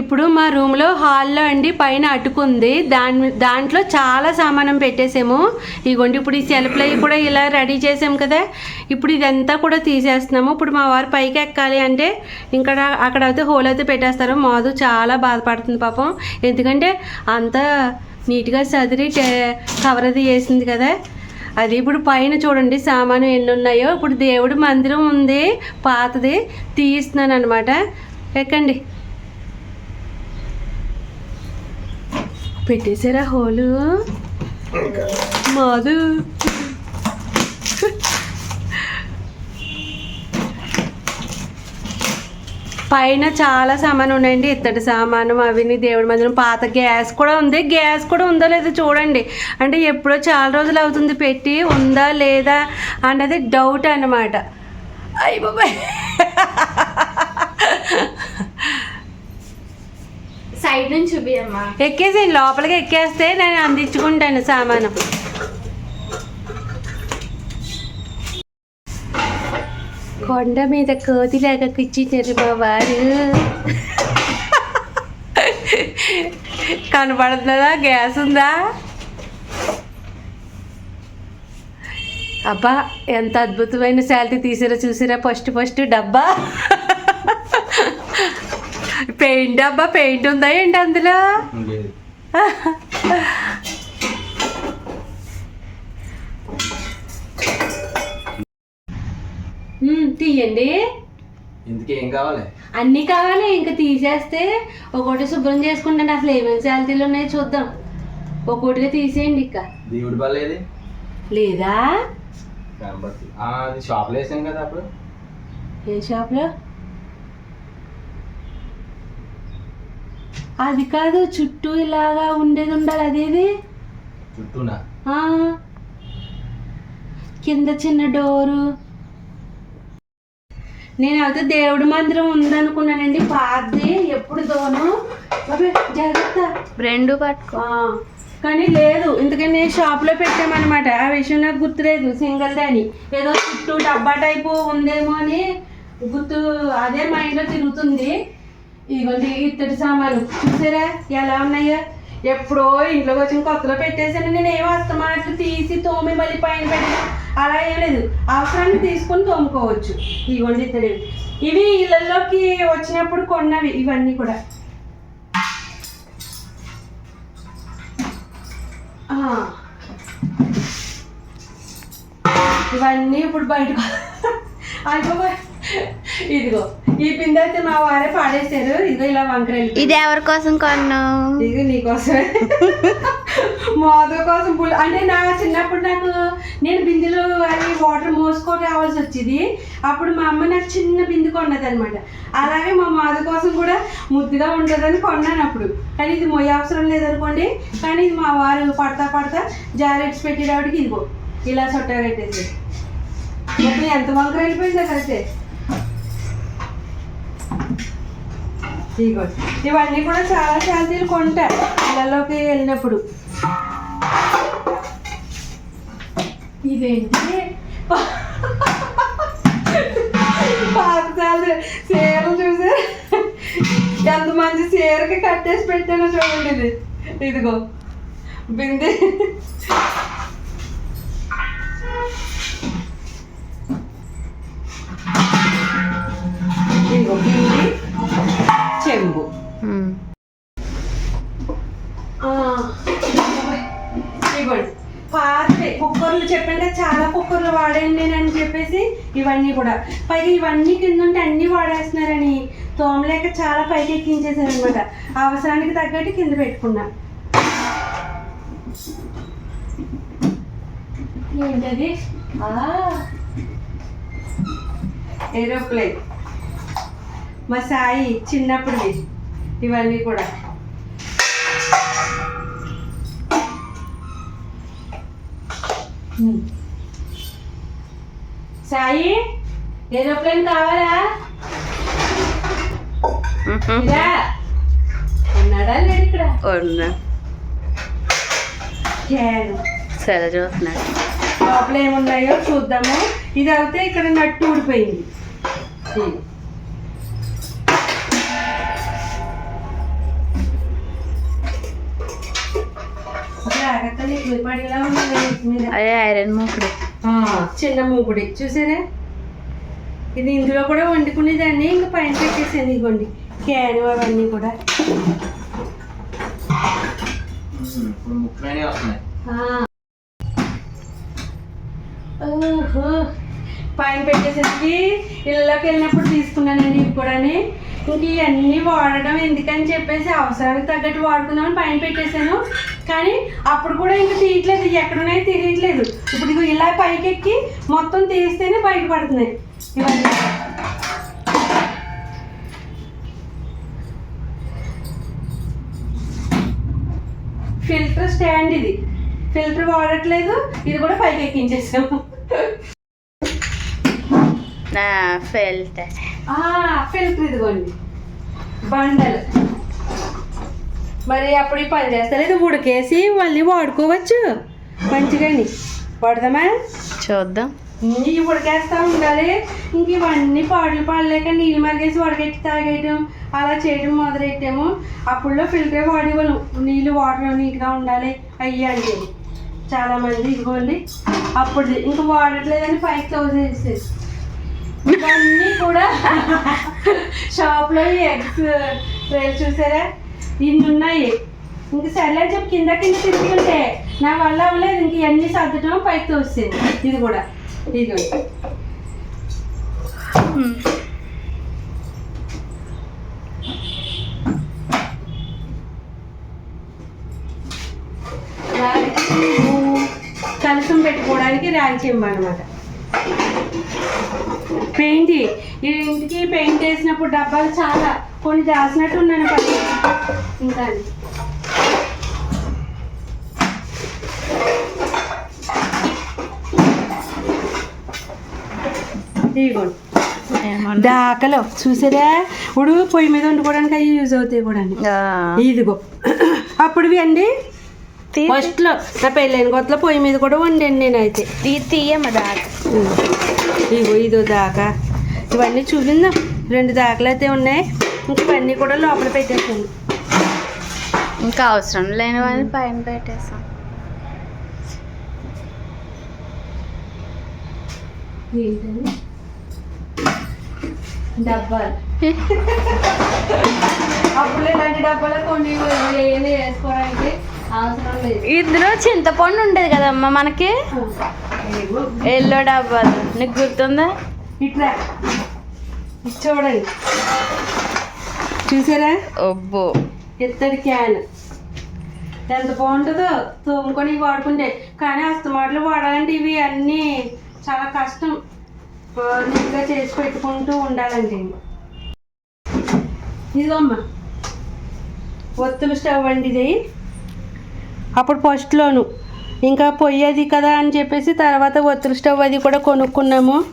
ఇప్పుడు మా రూమ్లో హాల్లో అండి పైన అటుకుంది. దాని దాంట్లో చాలా సామానం పెట్టేసాము. ఇగోండి ఇప్పుడు ఈ సెల్ఫ్లు అవి కూడా ఇలా రెడీ చేసాము కదా. ఇప్పుడు ఇదంతా కూడా తీసేస్తున్నాము. ఇప్పుడు మా వారు పైకి ఎక్కాలి అంటే ఇక్కడ అక్కడ అయితే హోల్ అయితే పెట్టేస్తారు. మాధు చాలా బాధపడుతుంది పాపం. ఎందుకంటే అంతా నీట్గా సదిరి కవర్ అది వేసింది కదా. అది ఇప్పుడు పైన చూడండి సామాను ఎన్ని ఉన్నాయో ఇప్పుడు దేవుడి మందిరం ఉంది పాతది. తీస్తున్నాను అనమాట ఎక్కండి. పెట్టేశారా హోలు? మాధు. పైన చాలా సామాను ఉన్నాయండి ఇత్తడి సామాను అవిని దేవుడి మందిరం పాత గ్యాస్ కూడా ఉంది. గ్యాస్ కూడా ఉందో లేదో చూడండి. అంటే ఎప్పుడో చాలా రోజులు అవుతుంది పెట్టి ఉందా లేదా అన్నది డౌట్ అన్నమాట. అయ్యి బాబాయ్. సైడ్ నుంచి చూపియమ్మా ఎక్కేసి లోపలికి ఎక్కేస్తే నేను అందించుకుంటాను సామాను. కొండ మీద కోతిలాగా కూర్చున్నారు మా వారు. కనపడుతుందా? గ్యాస్ ఉందా? అబ్బా ఎంత అద్భుతమైన శాలరీ తీసిరా చూసిరా ఫస్ట్ ఫస్ట్ డబ్బా. పెయింట్ డబ్బా పెయింట్ ఉందా ఏంటి అందులో? తీయండి. ఏం కావాలి? అన్నీ కావాలి ఇంకా తీసేస్తే ఒకటి శుభ్రం చేసుకుంటాను అసలు ఏమేమి శాలరీలు ఉన్నాయో చూద్దాం. ఒక్కొక్కటిగా తీసేయండి ఇక. దేవుడి ఏది? లేదా? షాప్లో వేసాం కదా అప్పుడు. ఏ షాప్లో అది కాదు చుట్టూ ఇలాగా ఉండేది ఉండాలి అదేది? చుట్టూనా? ఆ, కింద చిన్న డోరు. నేను అయితే దేవుడి మందిరం ఉందనుకున్నానండి పాతది ఎప్పుడు దోను అబ్బే, జాగ్రత్త. రెండు పట్టుకో. ఆ, కానీ లేదు ఎందుకని షాప్లో పెట్టామన్నమాట. ఆ విషయం నాకు గుర్తులేదు సింగిల్ అని ఏదో చుట్టూ డబ్బా టైపు ఉందేమో అని గుర్తు అదే మైండ్లో తిరుగుతుంది. ఇదిగోండి ఇత్తడి సామాను చూసారా? ఎలా ఉన్నాయో? ఎప్పుడో ఇంట్లోకి వచ్చిన కొత్తలో పెట్టేసాను నేను ఏం వస్తామాట్లు తీసి తోమి మళ్ళీ పైన పెట్టి అలా ఏం లేదు. అవసరాన్ని తీసుకొని తోముకోవచ్చు. ఇదిగోండి ఇత్తడి. ఇవి ఇళ్ళల్లోకి వచ్చినప్పుడు కొన్నవి. ఇవన్నీ కూడా. ఇవన్నీ ఇప్పుడు బయటకు అయిపోయి ఇదిగో ఈ పిండి అయితే మా వారే పాడేశారు. ఇదిగో ఇలా వంకరలు ఇది ఎవరి కోసం కొన్నావు? ఇది నీకోసమే మోద కోసం పుల్ అంటే నా చిన్నప్పుడు నాకు నేను బిందెలు అవి వాటర్ మోసుకొని రావాల్సి వచ్చేది. అప్పుడు మా అమ్మ నాకు చిన్న బిందె కొన్నది అనమాట అలాగే మా మాద కోసం కూడా ముద్దుగా ఉంటుందని కొన్నాను అప్పుడు. కానీ ఇది మొయ్య అవసరం లేదనుకోండి. కానీ ఇది మా వారు పడతా పడతా జారెట్స్ పెట్టేటప్పటికి ఇదిగో ఇలా సొట్టా పెట్టేసి. ఇప్పుడు ఎంత వంకర వెళ్ళిపోయిందో కలిసే ఇదిగో ఇవన్నీ కూడా చాలా శాలరీలు కొంటా ఇళ్ళలోకి వెళ్ళినప్పుడు. ఇదేంటి? పాత శాలరీ చీరలు చూసి ఎంత మంచి చీరకి కట్టేసి పెట్టానో చూడండి ఇది. ఇదిగో. బింది. ఇదిగో. బింది ఇవ్వండి పాతవి కుక్కర్లు చెప్పంటే చాలా కుక్కర్లు వాడాను నేను అని చెప్పేసి ఇవన్నీ కూడా. పైగా ఇవన్నీ కింద ఉంటే అన్నీ వాడేస్తున్నారని తోమలేక చాలా పైకి ఎక్కించేసారు అనమాట అవసరానికి తగ్గట్టు కింద పెట్టుకున్నా. ఏంటది? ఏరోప్లేన్. మా సాయి చిన్నప్పుడు ఇవన్నీ కూడా. సాయి ఏరోప్లేన్ కావాలా? ఉన్నాడా లేడు ఇక్కడ? ఉన్నా. సరే చూస్తున్నాడు లోపల ఏమున్నాయో చూద్దాము. ఇది అయితే ఇక్కడ నట్టు ఊడిపోయింది. అదే ఐరన్ మూకుడు. చిన్న మూకుడి. చూసారా? ఇది ఇందులో కూడా వండుకునేదాన్ని. ఇంకా పైన పెట్టేసాను ఇదిగోండి. క్యాన్ అవన్నీ కూడా. ఓహో. పైన పెట్టేసరికి ఇళ్ళలోకి వెళ్ళినప్పుడు తీసుకున్నానండి ఇవి కూడా ఇంక ఇవన్నీ వాడడం ఎందుకని చెప్పేసి అవసరానికి తగ్గట్టు వాడుకుందామని పైన పెట్టేశాను. కానీ అప్పుడు కూడా ఇంకా తీయట్లేదు. ఎక్కడున్నాయో తెలియట్లేదు. ఇప్పుడు ఇలా పైకి ఎక్కి మొత్తం తీస్తేనే బయటపడుతున్నాయి. ఇవన్నీ. ఫిల్టర్ స్టాండ్ ఇది. ఫిల్టర్ వాడట్లేదు. ఇది కూడా పైకి ఎక్కించేసాము ఫిల్టర్ ఆ, ఫిల్టర్ ఇదిగోండి. బండలు. మరి అప్పుడు ఈ పని చేస్తలేదు ఉడికేసి మళ్ళీ వాడుకోవచ్చు. మంచిగాని వాడదామా? చూద్దాం. ఇవి ఉడికేస్తా ఉండాలి. ఇంక ఇవన్నీ పాటలు పాడలేక నీళ్ళు మరిగేసి వడగెట్టి తాగేయటం అలా చేయడం మొదలెట్టాము. అప్పుడులో ఫిల్టర్ వాడేవాళ్ళం. నీళ్ళు వాటర్ నీట్గా ఉండాలి. అయ్యి అంటే చాలా మంది ఇదిగోండి. అప్పుడు ఇంకా వాడట్లేదని పైకి తోసేసేది ఇవన్నీ కూడా షాప్లో ఎగ్స్ ట్రైల్ చూసారా? ఇన్ని ఉన్నాయి ఇంక సర్లే చెప్పి కింద కింద తిరుగుతుంటే నా వల్ల అవ్వలేదు. ఇంక ఇవన్నీ సర్దటం పైకి తోసింది ఇది కూడా. ఇది కలసం పెట్టుకోవడానికి రాగి చెంబు అనమాట పెయింట్. ఈ ఇంటికి పెయింట్ వేసినప్పుడు డబ్బాలు చాలా కొన్ని దాచినట్టు ఉన్నాను పని. ఇంకా. ఇదిగోండి. దాకలో చూసారా ఇప్పుడు పొయ్యి మీద వండుకోవడానికి అవి యూజ్ అవుతాయి కూడా ఇదిగో. అప్పుడు అండి? ఫస్ట్లో నా పెళ్ళైన కొత్తలో పొయ్యి మీద కూడా వండాను నేనైతే. తీయమ్మ దాకా. ఇగో ఇదో దాకా. ఇవన్నీ చూపిందాం రెండు దాకలు అయితే ఉన్నాయి. ఇంక ఇవన్నీ కూడా లోపల పెట్టేసాను. ఇంకా అవసరం లేని వాళ్ళని పైన పెట్టేస్తాం. ఏంటండి డబ్బాలు. అప్పుడు ఇలాంటి డబ్బాలు కొన్ని వేసుకోవడానికి. ఇందులో చింతపండు ఉండేది కదమ్మా మనకి. ఎల్లో డబ్బాలు నీకు గుర్తుందా? ఇట్లా. చూడండి. చూసారా? ఒబ్బో ఇత్తడి క్యాన్. ఎంత బాగుంటుందో తోముకొని వాడుకుంటే. కానీ అస్తమాటలు వాడాలంటే ఇవి అన్నీ చాలా కష్టం. నీట్గా చేసి పెట్టుకుంటూ ఉండాలంటే. ఇదిగో అమ్మ. ఒత్తులు స్టవ్ అండి ఇది. అప్పుడు ఫస్ట్లోను ఇంకా పొయ్యి అది కదా అని చెప్పేసి తర్వాత ఒత్తుల స్టవ్ అది కూడా కొనుక్కున్నాము.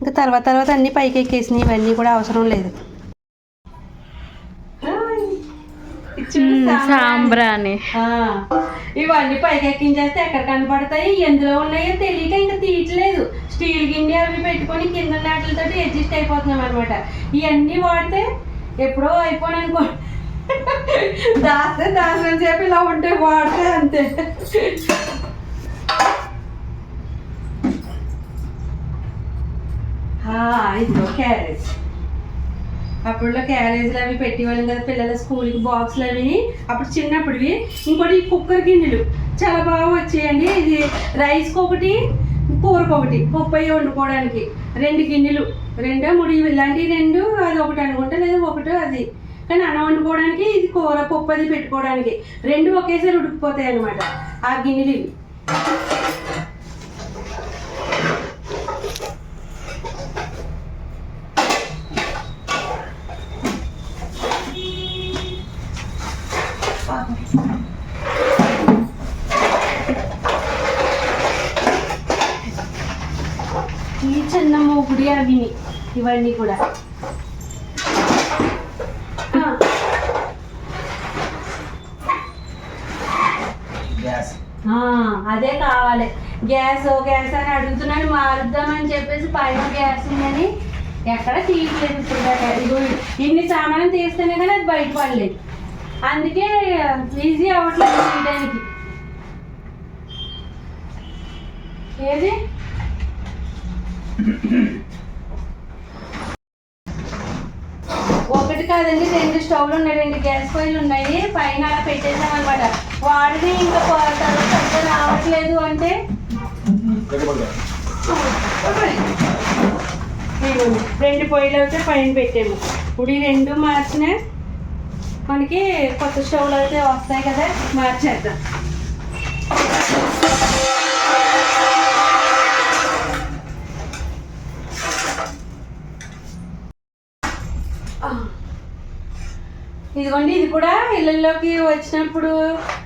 ఇంకా తర్వాత తర్వాత అన్నీ పైకి ఎక్కేసినాయి. ఇవన్నీ కూడా అవసరం లేదు. సాంబ్రాణి. ఆ, ఇవన్నీ పైకి ఎక్కించేస్తే ఎక్కడ కనపడతాయి? ఎందులో ఉన్నాయో తెలియక ఇంకా తీయట్లేదు. స్టీల్ గిన్నె అవి పెట్టుకొని కింద నాటిలతో అడ్జస్ట్ అయిపోతున్నాం అనమాట ఇవన్నీ వాడితే ఎప్పుడో అయిపోయి అనుకో దాస్తే దాసిన చెప్పి ఇలా ఉంటే వాడితే అంతే. ఇదిగో క్యారేజ్. అప్పుడులో క్యారేజ్లు అవి పెట్టేవాళ్ళం కదా పిల్లల స్కూల్కి బాక్స్లు అవి. అప్పుడు చిన్నప్పుడువి. ఇంకోటి ఈ కుక్కర్ గిన్నెలు. చాలా బాగా వచ్చాయండి. ఇది రైస్కి ఒకటి కూరకు ఒకటి. పప్పు వండుకోవడానికి. రెండు గిన్నెలు. రెండో మూడు ఇవి. ఇలాంటివి రెండు అది ఒకటి అనుకుంటా లేదా ఒకటో అది. కానీ అన్నం వండుకోవడానికి ఇది కూర పప్పు అది పెట్టుకోవడానికి రెండు ఒకేసారి ఉడికిపోతాయి అనమాట ఆ గిన్నెలు ఇవి. ఈ చిన్న మూగుడి అవి ఇవన్నీ కూడా ఆ, గ్యాస్. ఆ, అదే కావాలి. గ్యాస్ గ్యాస్ అని అడుగుతున్నాను మారుద్దామని చెప్పేసి పైన గ్యాస్ ఉందని. ఎక్కడ తీయట్లేదు ఇప్పుడు ఇన్ని సామాన్లు తీస్తేనే కానీ అది బయటపడలేదు. అందుకే ఈజీ అవ్వట్లేదు తీయడానికి ఏది ఒకటి కాదండి రెండు స్టవ్లు ఉన్నాయి రెండు గ్యాస్ పొయ్యిలు ఉన్నాయి పైన అలా పెట్టేసాం అనమాట వాడిని ఇంకా తర్వాత రావట్లేదు అంటే? రెండు పొయ్యిలు అయితే పైన పెట్టాము. ఇప్పుడు ఈ రెండు మార్చిన మనకి కొత్త స్టవ్లు అయితే వస్తాయి కదా మార్చేద్దాం. Oh. ఇదిగోండి ఇది కూడా ఇళ్ళల్లోకి వచ్చినప్పుడు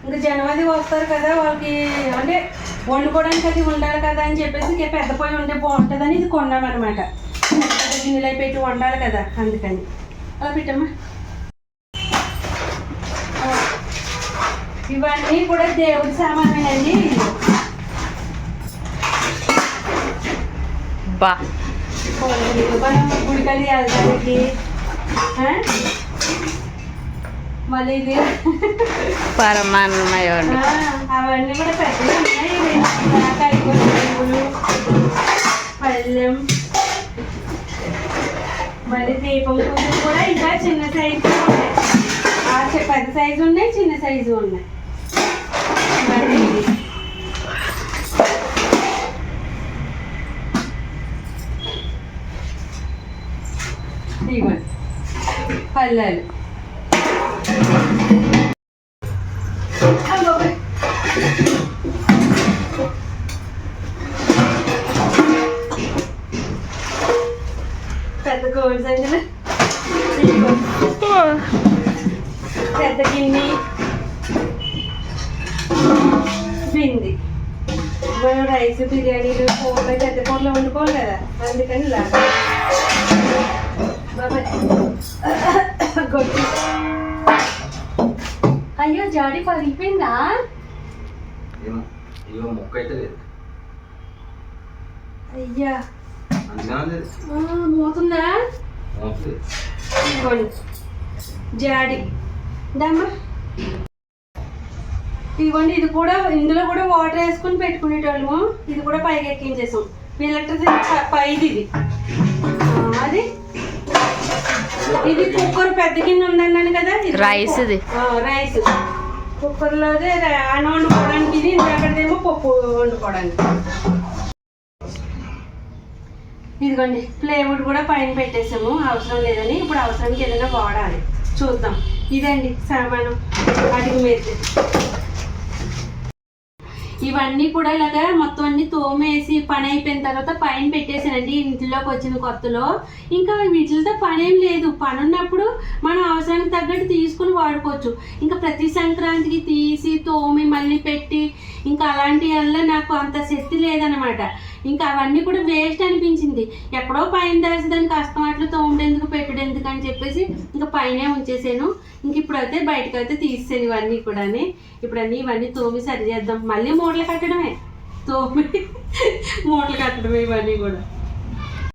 ఇంకా జనవరి వస్తారు కదా వాళ్ళకి అంటే వండుకోవడానికి అది ఉండాలి కదా అని చెప్పేసి ఇంకా పెద్ద పొయ్యి ఉంటే బాగుంటుందని ఇది కొన్నామన్నమాట గిన్నెలో పెట్టి వండాలి కదా అందుకని అలా పెట్టమ్మా. ఇవన్నీ కూడా దేవుడి సామాన్లండి బా మనం గుడికది వెళ్ళడానికి? మళ్ళీ ఇది పరమాన్నమయం ఆ, అవన్నీ కూడా పెద్దవి ఉన్నాయి రెండు దాకా అయిపోయి పువ్వులు పళ్ళెం మళ్ళీ దీపం పువ్వులు కూడా ఇంకా చిన్న సైజు ఉన్నాయి ఆ చి- పెద్ద సైజు ఉన్నాయి చిన్న సైజు ఉన్నాయి మళ్ళీ ఇది. పెద్ద గిన్నె. బింది మనం రైస్ బిర్యానీలు కూరలు పెద్ద కూరలు వండుకోవాలి కదా. అందుకని ఇలా. అయ్యో జాడి పగిలిపోయిందా? మొక్క అయితే లేదు. అయ్యా. మోతుందా? ఇదిగోండి. జాడి. దమ్మా ఇదిగోండి ఇది కూడా ఇందులో కూడా వాటర్ వేసుకొని పెట్టుకునేటోళ్ళము. ఇది కూడా పైకి ఎక్కించేసాం. ఎలక్ట్రిసిటీ పైది ఇది. అది. ఇది కుక్కర్ పెద్ద గిన్నె ఉందన్నాను కదా ఇది రైస్ ఇది. రైస్ కుక్కర్లోదే ర- అన్నం వండుకోవడానికి ఇది ఇంతకదేమో పప్పు వండుకోవడానికి. ఇదిగోండి ప్లేవుడ్ కూడా పైన పెట్టేసాము. అవసరం లేదని ఇప్పుడు అవసరానికి ఏదైనా వాడాలి. చూద్దాం. ఇదండి సామాను. అడుగు మీద ఇవన్నీ కూడా ఇలాగా మొత్తం అన్ని తోమేసి పని అయిపోయిన తర్వాత పైన పెట్టేసానండి. ఇంట్లోకి వచ్చిన కొత్తలో. ఇంకా వీటితో పని ఏం లేదు. పని ఉన్నప్పుడు మనం అవసరానికి తగ్గట్టు తీసుకుని వాడుకోవచ్చు. ఇంకా ప్రతి సంక్రాంతికి తీసి తోమి మళ్ళీ పెట్టి ఇంకా అలాంటి వల్ల నాకు అంత శక్తి లేదనమాట ఇంకా అవన్నీ కూడా వేస్ట్ అనిపించింది. ఎక్కడో పైన దాచి కష్టం అట్లు తోమడెందుకు పెట్టడెందుకు అని చెప్పేసి ఇంకా పైనే ఉంచేసాను. ఇంక ఇప్పుడైతే బయటకు అయితే తీసేసాను ఇవన్నీ కూడాని. ఇప్పుడు అన్నీ ఇవన్నీ తోమి సరి చేద్దాం. మళ్ళీ మూటలు కట్టడమే. తోమి మూటలు కట్టడమే ఇవన్నీ కూడా.